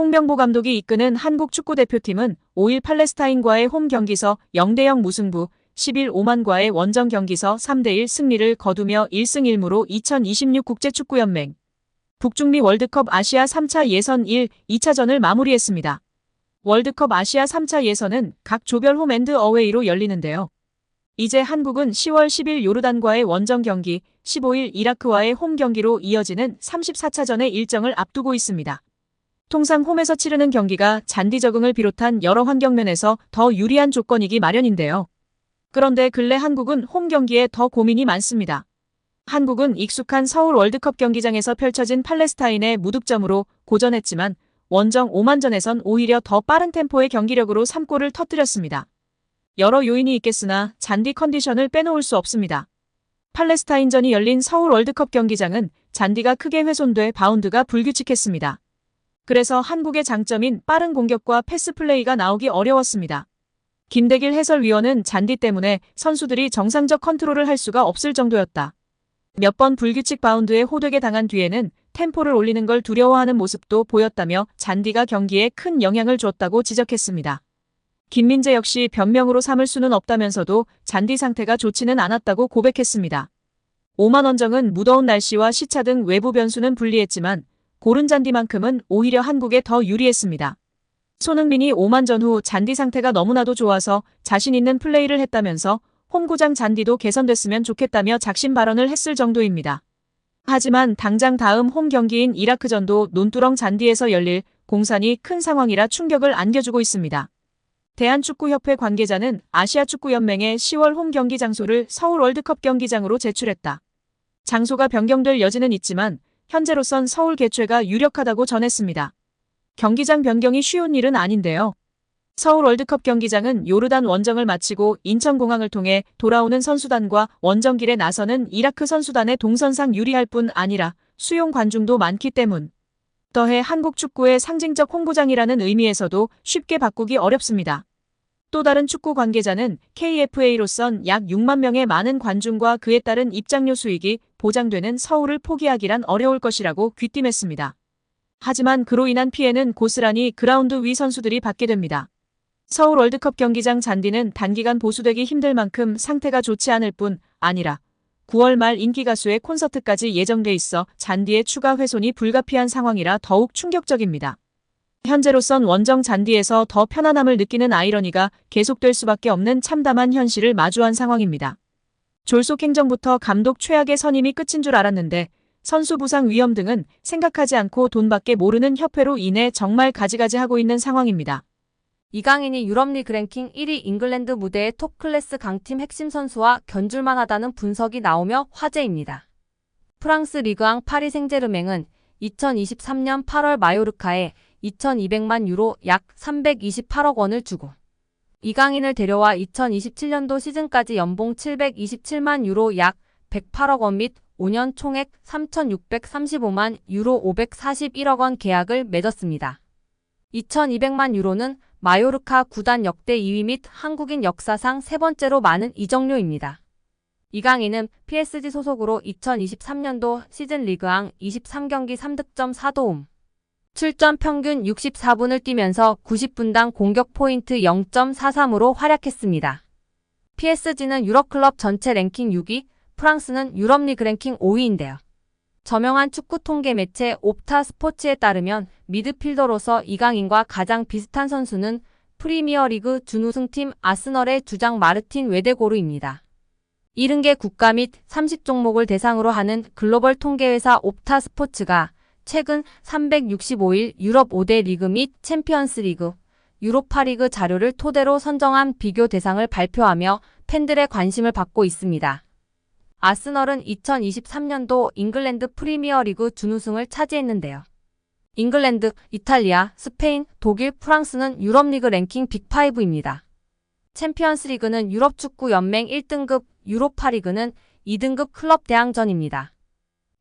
홍명보 감독이 이끄는 한국 축구 대표팀은 5일 팔레스타인과의 홈 경기서 0대0 무승부, 10일 오만과의 원정 경기서 3대1 승리를 거두며 1승 1무로 2026 국제축구연맹 북중미 월드컵 아시아 3차 예선 1, 2차전을 마무리했습니다. 월드컵 아시아 3차 예선은 각 조별 홈앤드 어웨이로 열리는데요. 이제 한국은 10월 10일 요르단과의 원정 경기, 15일 이라크와의 홈 경기로 이어지는 34차전의 일정을 앞두고 있습니다. 통상 홈에서 치르는 경기가 잔디 적응을 비롯한 여러 환경면에서 더 유리한 조건이기 마련인데요. 그런데 근래 한국은 홈 경기에 더 고민이 많습니다. 한국은 익숙한 서울 월드컵 경기장에서 펼쳐진 팔레스타인의 무득점으로 고전했지만 원정 오만전에선 오히려 더 빠른 템포의 경기력으로 3골을 터뜨렸습니다. 여러 요인이 있겠으나 잔디 컨디션을 빼놓을 수 없습니다. 팔레스타인전이 열린 서울 월드컵 경기장은 잔디가 크게 훼손돼 바운드가 불규칙했습니다. 그래서 한국의 장점인 빠른 공격과 패스 플레이가 나오기 어려웠습니다. 김대길 해설위원은 잔디 때문에 선수들이 정상적 컨트롤을 할 수가 없을 정도였다. 몇 번 불규칙 바운드에 호되게 당한 뒤에는 템포를 올리는 걸 두려워하는 모습도 보였다며 잔디가 경기에 큰 영향을 줬다고 지적했습니다. 김민재 역시 변명으로 삼을 수는 없다면서도 잔디 상태가 좋지는 않았다고 고백했습니다. 오만 원정은 무더운 날씨와 시차 등 외부 변수는 불리했지만 고른 잔디만큼은 오히려 한국에 더 유리했습니다. 손흥민이 오만전 후 잔디 상태가 너무나도 좋아서 자신 있는 플레이를 했다면서 홈구장 잔디도 개선됐으면 좋겠다며 작심 발언을 했을 정도입니다. 하지만 당장 다음 홈 경기인 이라크전도 논두렁 잔디에서 열릴 공산이 큰 상황이라 충격을 안겨주고 있습니다. 대한축구협회 관계자는 아시아축구연맹의 10월 홈 경기 장소를 서울 월드컵 경기장으로 제출했다. 장소가 변경될 여지는 있지만 현재로선 서울 개최가 유력하다고 전했습니다. 경기장 변경이 쉬운 일은 아닌데요. 서울 월드컵 경기장은 요르단 원정을 마치고 인천공항을 통해 돌아오는 선수단과 원정길에 나서는 이라크 선수단의 동선상 유리할 뿐 아니라 수용 관중도 많기 때문. 더해 한국 축구의 상징적 홍구장이라는 의미에서도 쉽게 바꾸기 어렵습니다. 또 다른 축구 관계자는 KFA로선 약 6만 명의 많은 관중과 그에 따른 입장료 수익이 보장되는 서울을 포기하기란 어려울 것이라고 귀띔했습니다. 하지만 그로 인한 피해는 고스란히 그라운드 위 선수들이 받게 됩니다. 서울 월드컵 경기장 잔디는 단기간 보수되기 힘들 만큼 상태가 좋지 않을 뿐 아니라 9월 말 인기 가수의 콘서트까지 예정돼 있어 잔디의 추가 훼손이 불가피한 상황이라 더욱 충격적입니다. 현재로선 원정 잔디에서 더 편안함을 느끼는 아이러니가 계속될 수밖에 없는 참담한 현실을 마주한 상황입니다. 졸속 행정부터 감독 최악의 선임이 끝인 줄 알았는데 선수 부상 위험 등은 생각하지 않고 돈밖에 모르는 협회로 인해 정말 가지가지 하고 있는 상황입니다. 이강인이 유럽리그 랭킹 1위 잉글랜드 무대의 톱클래스 강팀 핵심 선수와 견줄만 하다는 분석이 나오며 화제입니다. 프랑스 리그앙 파리 생제르맹은 2023년 8월 마요르카에 2200만 유로 약 328억 원을 주고 이강인을 데려와 2027년도 시즌까지 연봉 727만 유로 약 108억 원 및 5년 총액 3,635만 유로 541억 원 계약을 맺었습니다. 2,200만 유로는 마요르카 구단 역대 2위 및 한국인 역사상 세 번째로 많은 이적료입니다. 이강인은 PSG 소속으로 2023년도 시즌 리그왕 23경기 3득점 4도움, 출전 평균 64분을 뛰면서 90분당 공격 포인트 0.43으로 활약했습니다. PSG는 유럽클럽 전체 랭킹 6위, 프랑스는 유럽리그 랭킹 5위인데요. 저명한 축구 통계 매체 옵타 스포츠에 따르면 미드필더로서 이강인과 가장 비슷한 선수는 프리미어리그 준우승팀 아스널의 주장 마르틴 웨데고르입니다. 70개 국가 및 30종목을 대상으로 하는 글로벌 통계회사 옵타 스포츠가 최근 365일 유럽 5대 리그 및 챔피언스 리그, 유로파리그 자료를 토대로 선정한 비교 대상을 발표하며 팬들의 관심을 받고 있습니다. 아스널은 2023년도 잉글랜드 프리미어리그 준우승을 차지했는데요. 잉글랜드, 이탈리아, 스페인, 독일, 프랑스는 유럽리그 랭킹 빅5입니다. 챔피언스 리그는 유럽 축구 연맹 1등급, 유로파리그는 2등급 클럽 대항전입니다.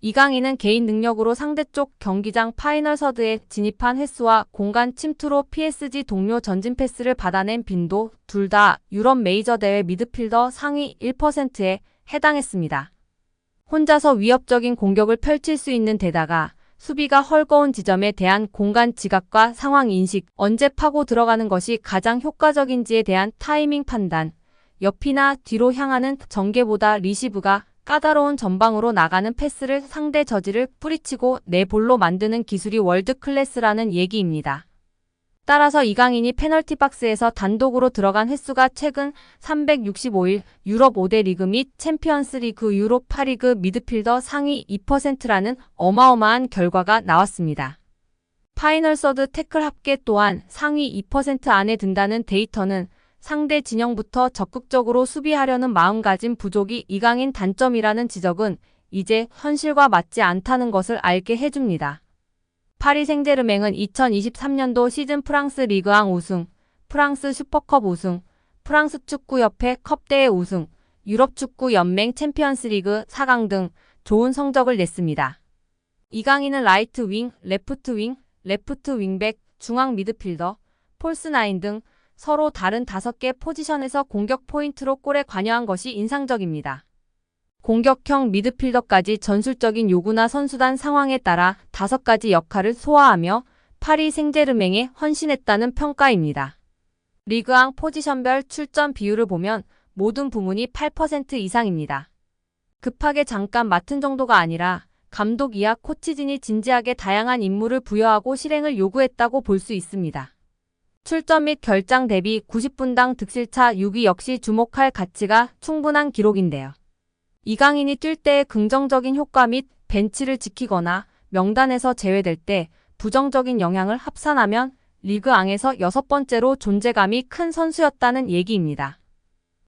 이강인은 개인 능력으로 상대쪽 경기장 파이널 서드에 진입한 횟수와 공간 침투로 PSG 동료 전진 패스를 받아낸 빈도 둘 다 유럽 메이저 대회 미드필더 상위 1%에 해당했습니다. 혼자서 위협적인 공격을 펼칠 수 있는 데다가 수비가 헐거운 지점에 대한 공간 지각과 상황 인식, 언제 파고 들어가는 것이 가장 효과적인지에 대한 타이밍 판단, 옆이나 뒤로 향하는 전개보다 리시브가 까다로운 전방으로 나가는 패스를 상대 저지를 뿌리치고 내 볼로 만드는 기술이 월드 클래스라는 얘기입니다. 따라서 이강인이 페널티 박스에서 단독으로 들어간 횟수가 최근 365일 유럽 5대 리그 및 챔피언스 리그 유럽 8리그 미드필더 상위 2%라는 어마어마한 결과가 나왔습니다. 파이널 서드 태클 합계 또한 상위 2% 안에 든다는 데이터는 상대 진영부터 적극적으로 수비하려는 마음가짐 부족이 이강인 단점이라는 지적은 이제 현실과 맞지 않다는 것을 알게 해줍니다. 파리 생제르맹은 2023년도 시즌 프랑스 리그왕 우승, 프랑스 슈퍼컵 우승, 프랑스 축구협회 컵대회 우승, 유럽 축구 연맹 챔피언스 리그 4강 등 좋은 성적을 냈습니다. 이강인은 라이트 윙, 레프트 윙, 레프트 윙백, 중앙 미드필더, 폴스9 등 서로 다른 5개 포지션에서 공격 포인트로 골에 관여한 것이 인상적입니다. 공격형 미드필더까지 전술적인 요구나 선수단 상황에 따라 5가지 역할을 소화하며 파리 생제르맹에 헌신했다는 평가입니다. 리그왕 포지션별 출전 비율을 보면 모든 부문이 8% 이상입니다. 급하게 잠깐 맡은 정도가 아니라 감독 이하 코치진이 진지하게 다양한 임무를 부여하고 실행을 요구했다고 볼 수 있습니다. 출전 및 결장 대비 90분당 득실차 6위 역시 주목할 가치가 충분한 기록인데요. 이강인이 뛸 때의 긍정적인 효과 및 벤치를 지키거나 명단에서 제외될 때 부정적인 영향을 합산하면 리그 앙에서 여섯 번째로 존재감이 큰 선수였다는 얘기입니다.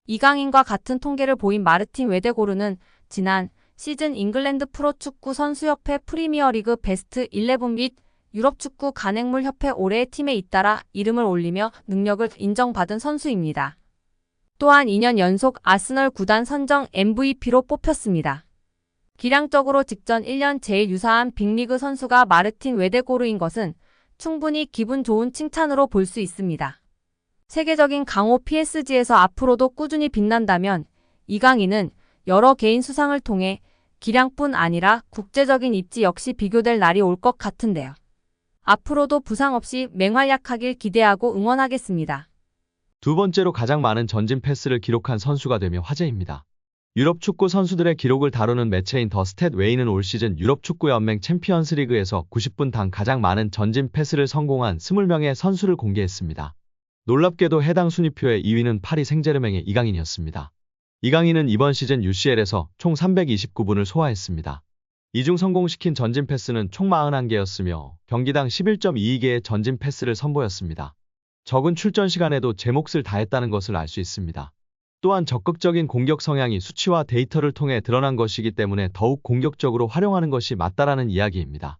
이강인과 같은 통계를 보인 마르틴 웨데고르는 지난 시즌 잉글랜드 프로축구 선수협회 프리미어리그 베스트 11및 유럽 축구 간행물 협회 올해의 팀에 잇따라 이름을 올리며 능력을 인정받은 선수입니다. 또한 2년 연속 아스널 구단 선정 MVP로 뽑혔습니다. 기량적으로 직전 1년 제일 유사한 빅리그 선수가 마르틴 웨데고르인 것은 충분히 기분 좋은 칭찬으로 볼 수 있습니다. 세계적인 강호 PSG에서 앞으로도 꾸준히 빛난다면 이강인은 여러 개인 수상을 통해 기량뿐 아니라 국제적인 입지 역시 비교될 날이 올 것 같은데요. 앞으로도 부상 없이 맹활약하길 기대하고 응원하겠습니다. 두 번째로 가장 많은 전진 패스를 기록한 선수가 되며 화제입니다. 유럽 축구 선수들의 기록을 다루는 매체인 더 스탯 웨이는 올 시즌 유럽 축구 연맹 챔피언스 리그에서 90분당 가장 많은 전진 패스를 성공한 20명의 선수를 공개했습니다. 놀랍게도 해당 순위표의 2위는 파리 생제르맹의 이강인이었습니다. 이강인은 이번 시즌 UCL에서 총 329분을 소화했습니다. 이중 성공시킨 전진 패스는 총 41개였으며 경기당 11.22개의 전진 패스를 선보였습니다. 적은 출전 시간에도 제 몫을 다했다는 것을 알 수 있습니다. 또한 적극적인 공격 성향이 수치와 데이터를 통해 드러난 것이기 때문에 더욱 공격적으로 활용하는 것이 맞다라는 이야기입니다.